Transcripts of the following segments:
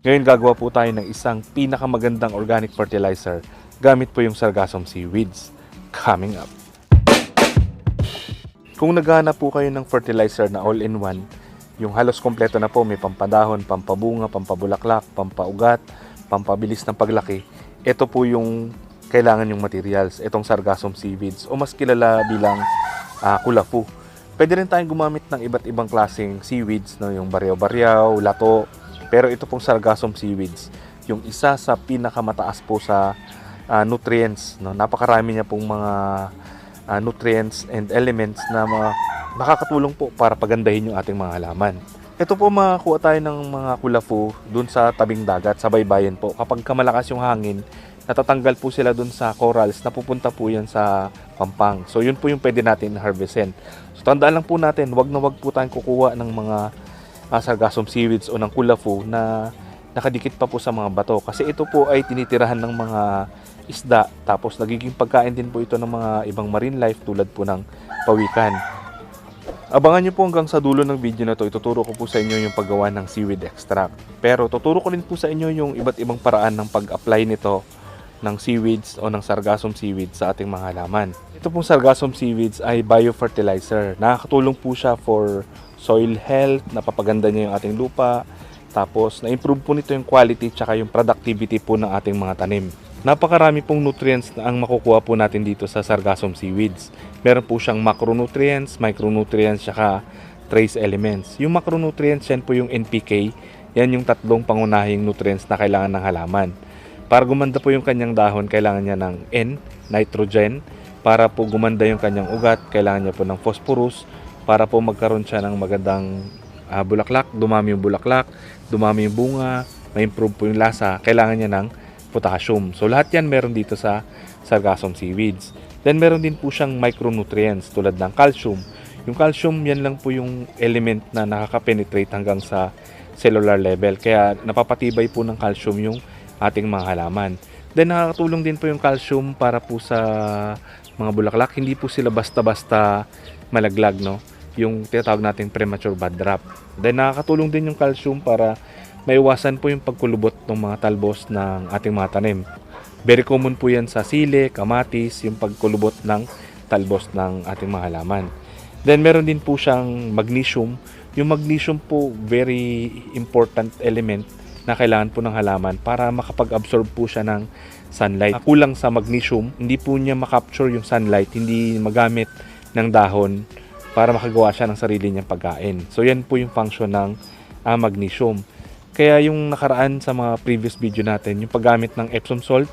Ngayon gagawa po tayo ng isang pinakamagandang organic fertilizer gamit po yung Sargassum seaweeds. Coming up. Kung naghahanap po kayo ng fertilizer na all-in-one, yung halos kompleto na po, may pampadahon, pampabunga, pampabulaklak, pampaugat, pampabilis ng paglaki, ito po yung kailangan yung materials, itong Sargassum seaweeds o mas kilala bilang ah, kulafu. Pwede rin tayong gumamit ng iba't ibang klaseng seaweeds, no? yung baryaw-baryaw, lato, pero ito pong Sargassum seaweeds, yung isa sa pinakamataas po sa ah, nutrients. No? Napakarami niya pong mga ah, nutrients and elements na mga makakatulong po para pagandahin yung ating mga halaman. Ito po makakuha tayo ng mga kulafu dun sa tabing dagat, sa baybayin po. Kapag kamalakas yung hangin, natatanggal po sila dun sa corals, napupunta po yan sa pampang. So yun po yung pwede natin harvestin. So tandaan lang po natin, wag na wag po tayong kukuha ng mga uh, sargassum seaweeds o ng kulafu na nakadikit pa po sa mga bato. Kasi ito po ay tinitirahan ng mga isda, tapos nagiging pagkain din po ito ng mga ibang marine life tulad po ng pawikan. Abangan niyo po hanggang sa dulo ng video na to, ituturo ko po sa inyo yung paggawa ng seaweed extract. Pero tuturo ko rin po sa inyo yung iba't ibang paraan ng pag-apply nito ng seaweeds o ng sargassum seaweeds sa ating mga halaman. Ito pong sargassum seaweeds ay biofertilizer. Nakakatulong po siya for soil health, napapaganda niya yung ating lupa, tapos na-improve po nito yung quality tsaka yung productivity po ng ating mga tanim. Napakarami pong nutrients na ang makukuha po natin dito sa sargassum seaweeds. Meron po siyang macronutrients, micronutrients, tsaka trace elements. Yung macronutrients, yan po yung NPK. Yan yung tatlong pangunahing nutrients na kailangan ng halaman. Para gumanda po yung kanyang dahon, kailangan niya ng N, nitrogen. Para po gumanda yung kanyang ugat, kailangan niya po ng phosphorus. Para po magkaroon siya ng magandang ah, bulaklak, dumami yung bulaklak, dumami yung bunga, ma-improve po yung lasa, kailangan niya ng potassium. So lahat yan meron dito sa sargassum seaweeds. Then meron din po siyang micronutrients tulad ng calcium. Yung calcium yan lang po yung element na nakaka-penetrate hanggang sa cellular level. Kaya napapatibay po ng calcium yung ating mga halaman. Then nakakatulong din po yung calcium para po sa mga bulaklak. Hindi po sila basta-basta malaglag, no? Yung tinatawag nating premature bud drop. Then nakakatulong din yung calcium para maiwasan po yung pagkulubot ng mga talbos ng ating mga tanim. Very common po yan sa sili, kamatis, yung pagkulubot ng talbos ng ating mga halaman. Then meron din po siyang magnesium. Yung magnesium po very important element na kailangan po ng halaman para makapag-absorb po siya ng sunlight. Kulang sa magnesium, hindi po niya makapture yung sunlight, hindi magamit ng dahon para makagawa siya ng sarili niyang pagkain. So yan po yung function ng ah, magnesium. Kaya yung nakaraan sa mga previous video natin, yung paggamit ng Epsom salt,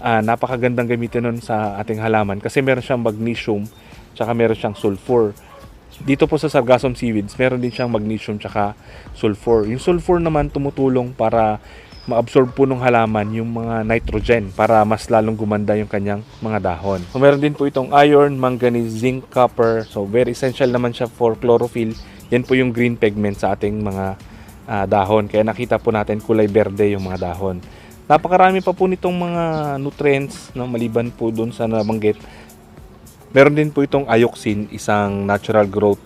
ah, napakagandang gamitin nun sa ating halaman kasi meron siyang magnesium tsaka meron siyang sulfur. Dito po sa Sargassum seaweeds, meron din siyang magnesium tsaka sulfur. Yung sulfur naman tumutulong para ma-absorb po ng halaman yung mga nitrogen para mas lalong gumanda yung kanyang mga dahon. So, meron din po itong iron, manganese, zinc, copper. So very essential naman siya for chlorophyll. Yan po yung green pigment sa ating mga ah, dahon. Kaya nakita po natin kulay berde yung mga dahon. Napakarami pa po nitong mga nutrients no, maliban po dun sa nabanggit. Meron din po itong ioxin, isang natural growth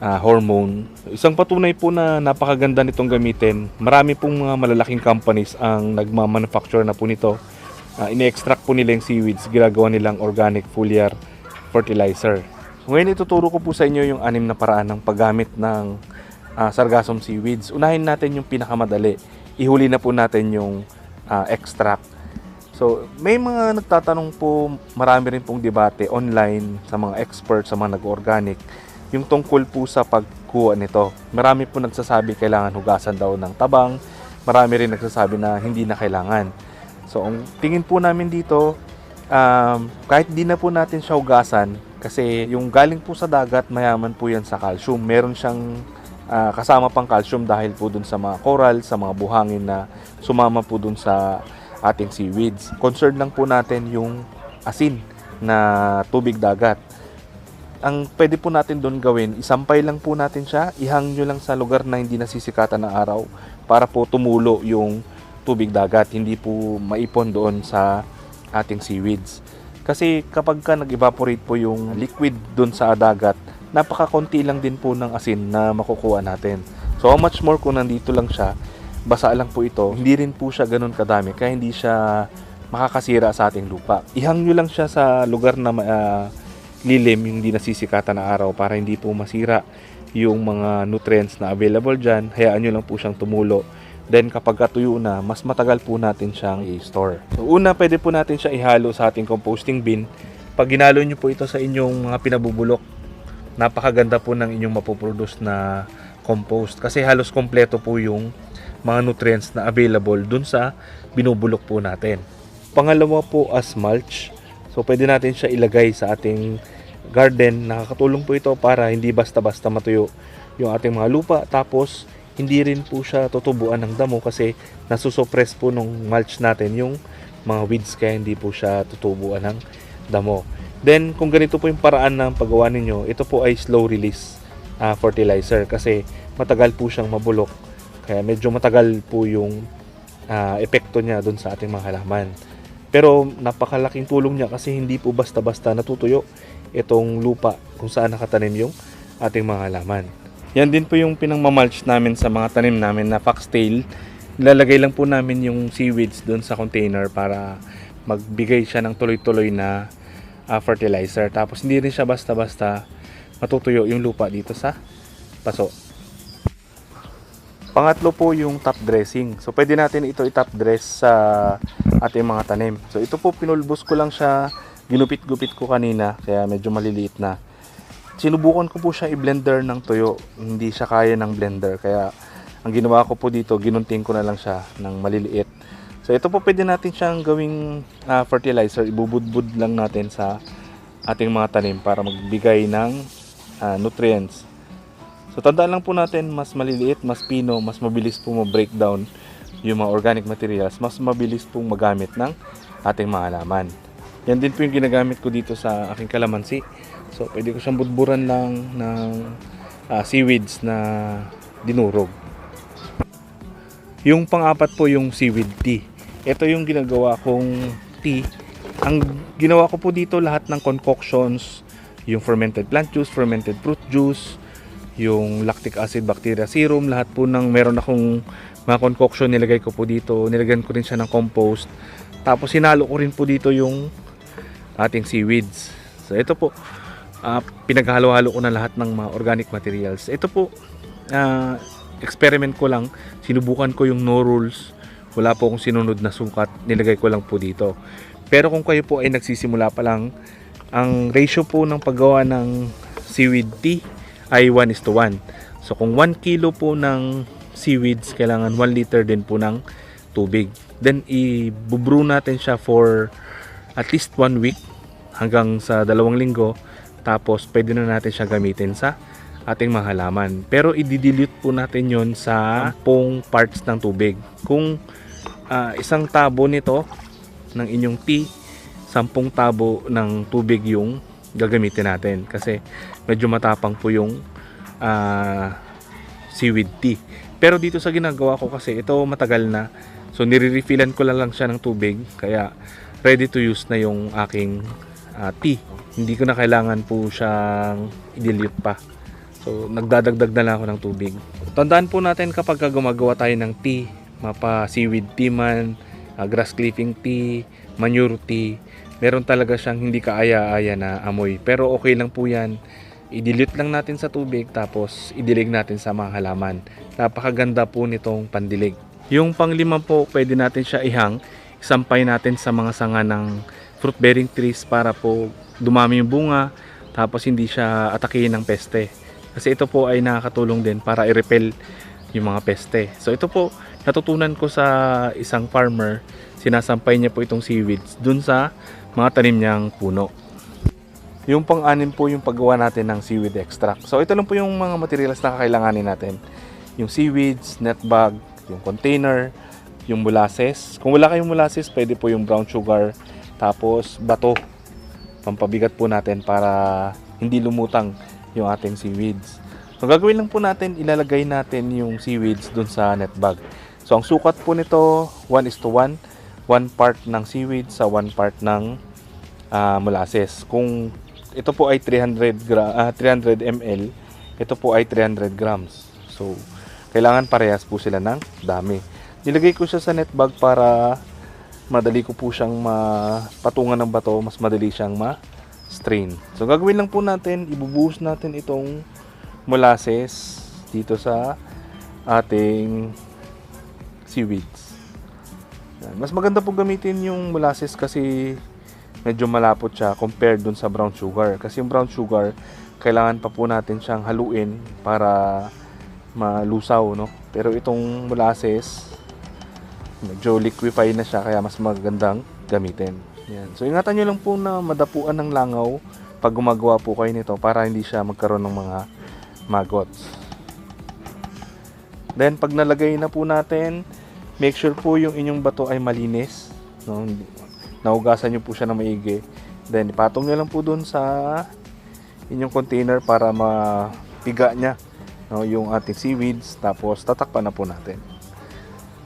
ah, hormone. Isang patunay po na napakaganda nitong gamitin. Marami pong mga malalaking companies ang nagmamanufacture na po nito. Ah, ini-extract po nila yung seaweeds, ginagawa nilang organic foliar fertilizer. Ngayon ituturo ko po sa inyo yung anim na paraan ng paggamit ng ah, sargassum seaweeds. Unahin natin yung pinakamadali. Ihuli na po natin yung ah, extract. So, may mga nagtatanong po, marami rin pong debate online sa mga experts, sa mga nag-organic, yung tungkol po sa pagkuha nito. Marami po nagsasabi kailangan hugasan daw ng tabang, marami rin nagsasabi na hindi na kailangan. So, ang tingin po namin dito, um, kahit di na po natin siya hugasan, kasi yung galing po sa dagat, mayaman po yan sa calcium. Meron siyang ah, kasama pang calcium dahil po dun sa mga coral, sa mga buhangin na sumama po dun sa ating seaweeds. Concerned lang po natin yung asin na tubig dagat. Ang pwede po natin doon gawin, isampay lang po natin siya, ihang nyo lang sa lugar na hindi nasisikatan ng araw para po tumulo yung tubig dagat, hindi po maipon doon sa ating seaweeds. Kasi kapag ka nag-evaporate po yung liquid doon sa dagat, napakakonti lang din po ng asin na makukuha natin. So how much more kung nandito lang siya, basa lang po ito, hindi rin po siya ganun kadami, kaya hindi siya makakasira sa ating lupa. Ihang nyo lang siya sa lugar na ah, lilim, yung hindi nasisikatan na araw para hindi po masira yung mga nutrients na available dyan. Hayaan nyo lang po siyang tumulo. Then kapag katuyo na, mas matagal po natin siyang i-store. So una, pwede po natin siya ihalo sa ating composting bin. Pag ginalo nyo po ito sa inyong mga pinabubulok, napakaganda po ng inyong mapoproduce na compost. Kasi halos kompleto po yung mga nutrients na available dun sa binubulok po natin. Pangalawa po as mulch. So pwede natin siya ilagay sa ating garden. Nakakatulong po ito para hindi basta-basta matuyo yung ating mga lupa. Tapos hindi rin po siya tutubuan ng damo kasi nasusuppress po nung mulch natin yung mga weeds kaya hindi po siya tutubuan ng damo. Then kung ganito po yung paraan ng paggawa ninyo, ito po ay slow release ah, fertilizer kasi matagal po siyang mabulok. Kaya medyo matagal po yung ah, epekto niya doon sa ating mga halaman. Pero napakalaking tulong niya kasi hindi po basta-basta natutuyo itong lupa kung saan nakatanim yung ating mga halaman. Yan din po yung pinangmamalch namin sa mga tanim namin na foxtail. Nilalagay lang po namin yung seaweeds doon sa container para magbigay siya ng tuloy-tuloy na ah, fertilizer. Tapos hindi rin siya basta-basta matutuyo yung lupa dito sa paso. Pangatlo po yung top dressing. So pwede natin ito i-top dress sa ating mga tanim. So ito po pinulbos ko lang siya, ginupit-gupit ko kanina kaya medyo maliliit na. Sinubukan ko po siya i-blender ng tuyo. Hindi siya kaya ng blender kaya ang ginawa ko po dito, ginunting ko na lang siya ng maliliit. So ito po pwede natin siyang gawing ah, fertilizer. Ibubudbud lang natin sa ating mga tanim para magbigay ng ah, nutrients. So tandaan lang po natin, mas maliliit, mas pino, mas mabilis po ma-breakdown yung mga organic materials, mas mabilis pong magamit ng ating mga halaman. Yan din po yung ginagamit ko dito sa aking kalamansi. So pwede ko siyang budburan lang ng ah, seaweeds na dinurog. Yung pang-apat po yung seaweed tea. Ito yung ginagawa kong tea. Ang ginawa ko po dito lahat ng concoctions, yung fermented plant juice, fermented fruit juice, yung lactic acid bacteria serum, lahat po ng meron akong mga concoction nilagay ko po dito. Nilagyan ko rin siya ng compost. Tapos sinalo ko rin po dito yung ating seaweeds. So ito po, ah, pinaghalo-halo ko na lahat ng mga organic materials. Ito po, ah, experiment ko lang. Sinubukan ko yung no rules. Wala po akong sinunod na sukat. Nilagay ko lang po dito. Pero kung kayo po ay nagsisimula pa lang, ang ratio po ng paggawa ng seaweed tea ay 1 is to 1. So kung 1 kilo po ng seaweeds, kailangan 1 liter din po ng tubig. Then i-brew natin siya for at least 1 week hanggang sa dalawang linggo. Tapos pwede na natin siya gamitin sa ating mga halaman. Pero i-dilute po natin yon sa 10 parts ng tubig. Kung ah, isang tabo nito ng inyong tea, 10 tabo ng tubig yung gagamitin natin kasi medyo matapang po yung ah, seaweed tea. Pero dito sa ginagawa ko kasi ito matagal na. So nire-refillan ko lang, lang siya ng tubig kaya ready to use na yung aking ah, tea. Hindi ko na kailangan po siyang i-dilute pa. So nagdadagdag na lang ako ng tubig. Tandaan po natin kapag gumagawa tayo ng tea, mapa seaweed tea man, ah, grass clipping tea, manure tea, meron talaga siyang hindi kaaya-aya na amoy. Pero okay lang po yan. I-dilute lang natin sa tubig tapos idilig natin sa mga halaman. Napakaganda po nitong pandilig. Yung panglima po, pwede natin siya ihang. Isampay natin sa mga sanga ng fruit bearing trees para po dumami yung bunga tapos hindi siya atakihin ng peste. Kasi ito po ay nakakatulong din para i-repel yung mga peste. So ito po, natutunan ko sa isang farmer, sinasampay niya po itong seaweeds dun sa mga tanim niyang puno. Yung pang-anim po yung paggawa natin ng seaweed extract. So ito lang po yung mga materials na kakailanganin natin. Yung seaweeds, net bag, yung container, yung molasses. Kung wala kayong molasses, pwede po yung brown sugar, tapos bato. Pampabigat po natin para hindi lumutang yung ating seaweeds. So gagawin lang po natin, ilalagay natin yung seaweeds dun sa net bag. So ang sukat po nito, 1 is to 1. 1 part ng seaweed sa 1 part ng ah, molasses. Kung ito po ay 300 gra- ah, 300 ml, ito po ay 300 grams. So, kailangan parehas po sila ng dami. Nilagay ko siya sa net bag para madali ko po siyang mapatungan ng bato, mas madali siyang ma-strain. So gagawin lang po natin, ibubuhos natin itong molasses dito sa ating seaweeds. Mas maganda po gamitin yung molasses kasi medyo malapot siya compared dun sa brown sugar. Kasi yung brown sugar, kailangan pa po natin siyang haluin para malusaw, no? Pero itong molasses, medyo liquefy na siya kaya mas magandang gamitin. Yan. So ingatan nyo lang po na madapuan ng langaw pag gumagawa po kayo nito para hindi siya magkaroon ng mga maggots. Then pag nalagay na po natin, make sure po yung inyong bato ay malinis. No? Nahugasan nyo po siya na maigi. Then ipatong nyo lang po dun sa inyong container para mapiga niya no, yung ating seaweeds. Tapos tatakpan na po natin.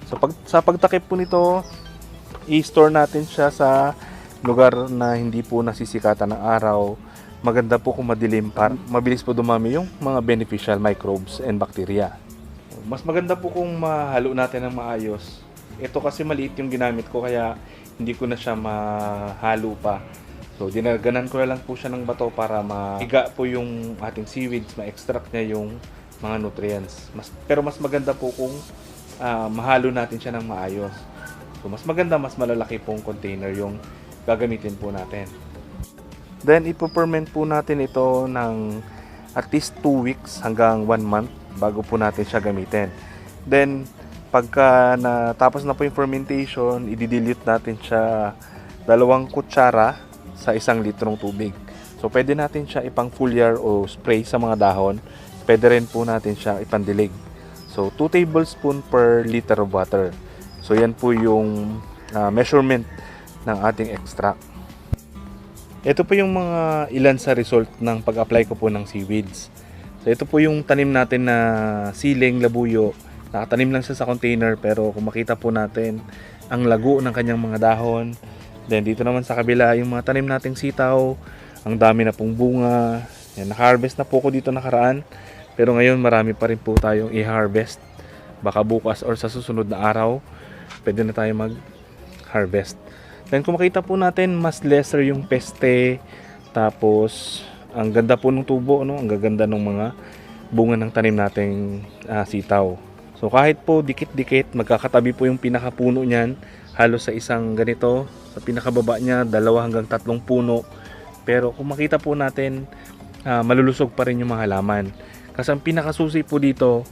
So pag, sa pagtakip po nito, i-store natin siya sa lugar na hindi po nasisikatan ng araw. Maganda po kung madilim para mabilis po dumami yung mga beneficial microbes and bacteria. Mas maganda po kung mahalo natin ng maayos. Ito kasi maliit yung ginamit ko kaya hindi ko na siya mahalo pa. So dinaganan ko na lang po siya ng bato para maiga po yung ating seaweeds, ma-extract niya yung mga nutrients. Mas, pero mas maganda po kung ah, mahalo natin siya ng maayos. So mas maganda, mas malalaki pong container yung gagamitin po natin. Then ipo-ferment po natin ito ng at least 2 weeks hanggang 1 month bago po natin siya gamitin. Then pagka natapos na po yung fermentation, i-dilute natin siya dalawang kutsara sa isang litrong tubig. So pwede natin siya ipang foliar o spray sa mga dahon. Pwede rin po natin siya ipandilig. So 2 tablespoon per liter of water. So yan po yung ah, measurement ng ating extract. Ito po yung mga ilan sa result ng pag-apply ko po ng seaweeds. So ito po yung tanim natin na siling labuyo. Nakatanim lang siya sa container pero kung makita po natin ang lago ng kanyang mga dahon. Then dito naman sa kabila yung mga tanim nating sitaw. Ang dami na pong bunga. Yan, naka-harvest na po ko dito nakaraan. Pero ngayon marami pa rin po tayong i-harvest. Baka bukas or sa susunod na araw pwede na tayo mag-harvest. Then kung makita po natin, mas lesser yung peste. Tapos, ang ganda po ng tubo, no? Ang gaganda ng mga bunga ng tanim nating ah, sitaw. So kahit po dikit-dikit, magkakatabi po yung pinakapuno niyan, halos sa isang ganito, sa pinakababa niya, dalawa hanggang tatlong puno. Pero kung makita po natin, ah, malulusog pa rin yung mga halaman. Kasi ang pinakasusi po dito,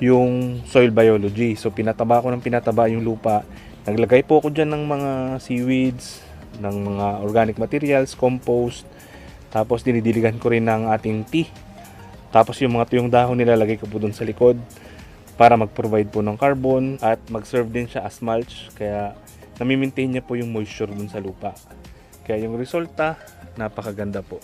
yung soil biology. So pinataba ko ng pinataba yung lupa. Naglagay po ako dyan ng mga seaweeds, ng mga organic materials, compost. Tapos dinidiligan ko rin ng ating tea. Tapos yung mga tuyong dahon nilalagay ko po dun sa likod para mag-provide po ng carbon at mag-serve din siya as mulch. Kaya nami-maintain niya po yung moisture dun sa lupa. Kaya yung resulta, napakaganda po.